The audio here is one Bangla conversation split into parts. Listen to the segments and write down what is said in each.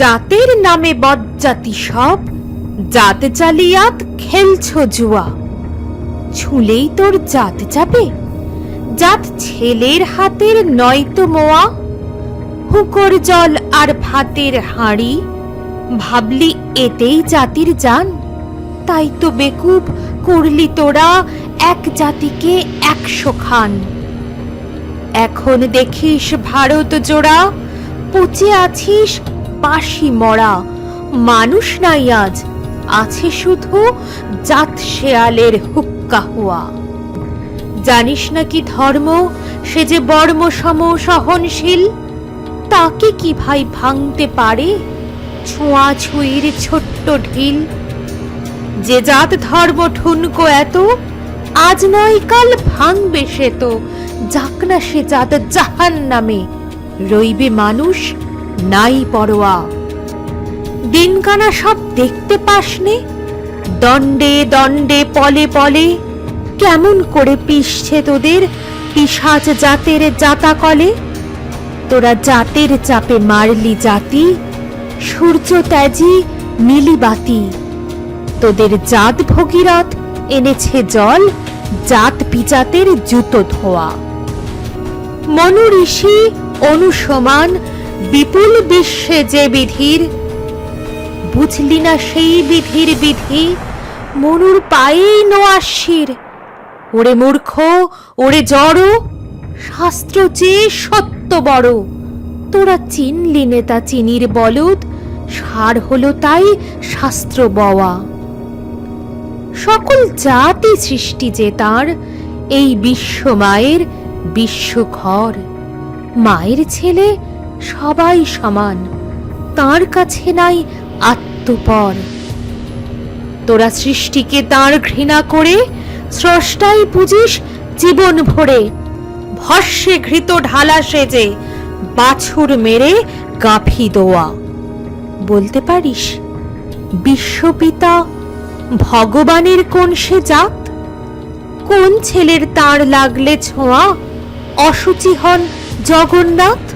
জাতের নামে বজ্জাতি সব, জাত জালিয়াত খেলছো জুয়া। ছুলেই তোর জাত যাবে, জাত ছেলের হাতের নয়তো মোয়া, হুকর জল আর ভাতের হাঁড়ি, ভাবলি এতেই জাতির জান, তাই তো বেকুব করলি তোরা এক জাতিকে একশো খান। এখন দেখিস ভারত জোড়া, পচে আছিস পাশি মরা। মানুষ নাই আজ, আছে শুধু জাত শেয়ালের হুক্কা হুয়া। জানিস না কি ধর্ম? সে যে বর্ম সম সহনশীল, তাকে কি ভাই ভাঙতে পারে? ছোঁয়াছুঁয়ির ছোট্ট ঢিল। যে জাত ধর্ম ঠুনকো এত, আজ নয় কাল ভাঙবে সে তো। যাক না সে জাত জাহান নামে রইবে মানুষ নাই পরোয়া। দিনকানা সব দেখতে পাসনে? দণ্ডে দণ্ডে, পলে পলে। কেমন করে পিসছে তোদের পিসাচ জাতের জাতা কলে তোরা জাতের চাপে মারলি জাতি, সূর্য ত্যাজি মিলি বাতি। তোদের জাত ভগীরথ এনেছে জল, জাত পিজাতের জুতো ধোয়া। মনু ঋষি অনুসমান বিপুল বিশ্বে যে বিধির, বুঝলি না সেই বিধির বিধি? মনুর পায়েই নোয়াশির ওরে মূর্খ, ওরে জড়, শাস্ত্র চেয়ে সত্য বড়। তোরা চিনলি নেতা চিনির বলদ, সার হলো তাই শাস্ত্র বওয়া। সকল জাতি সৃষ্টি যে তার, এই বিশ্ব মায়ের বিশ্বঘর মায়ের ছেলে সবাই সমান। তার কাছে নাই আত্মপর। তোরা সৃষ্টিকে তার ঘৃণা করে, স্রষ্টাই বুঝিস জীবন ভরে। ভস্যে ঘৃত ঢালা সেজে, বাছুর মেরে গাফি দোয়া। বলতে পারিস, বিশ্বপিতা ভগবানের কোন সে জাত? কোন ছেলের তার লাগলে ছোঁয়া? অসুচি হন জগন্নাথ?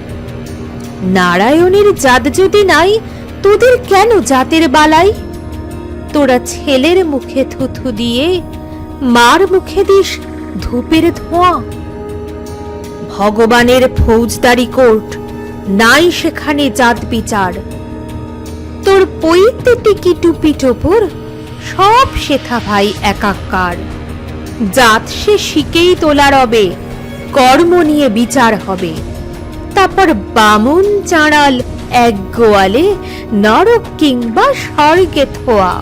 নারায়ণের জাত যদি নাই, তোদের কেন জাতের বালাই? তোরা ছেলের মুখে থুথু দিয়ে মার মুখে দিস ধূপের ধোঁয়া। ভগবানের ফৌজদারি কোর্ট, নাই সেখানে জাত বিচার। তোর পৈতে টিকি টুপি টোপর, সব শেথা ভাই একাকার। জাত সে শিকেই তোলা রবে, কর্ম নিয়ে বিচার হবে। তারপর বামুন চাঁড়াল এক গোয়ালে নরক কিংবা স্বর্গে থোয়া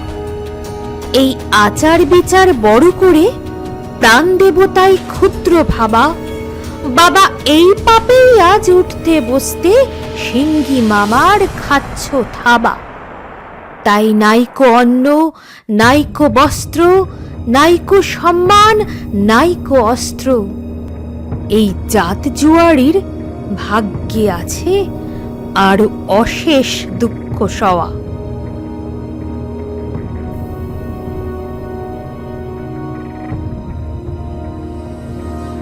এই আচার বিচার বড় করে প্রাণ দেবতাই ক্ষুদ্র ভাবা। বাবা, এই পাপেই আজ উঠতে বসতে সিঙ্গি মামার খাচ্ছ থাবা। তাই নাইকো অন্ন, নাইকো বস্ত্র, নাইকো সম্মান, নাইকো অস্ত্র। এই জাত জুয়ারির ভাগ্যে আছে আর অশেষ দুঃখ সওয়া।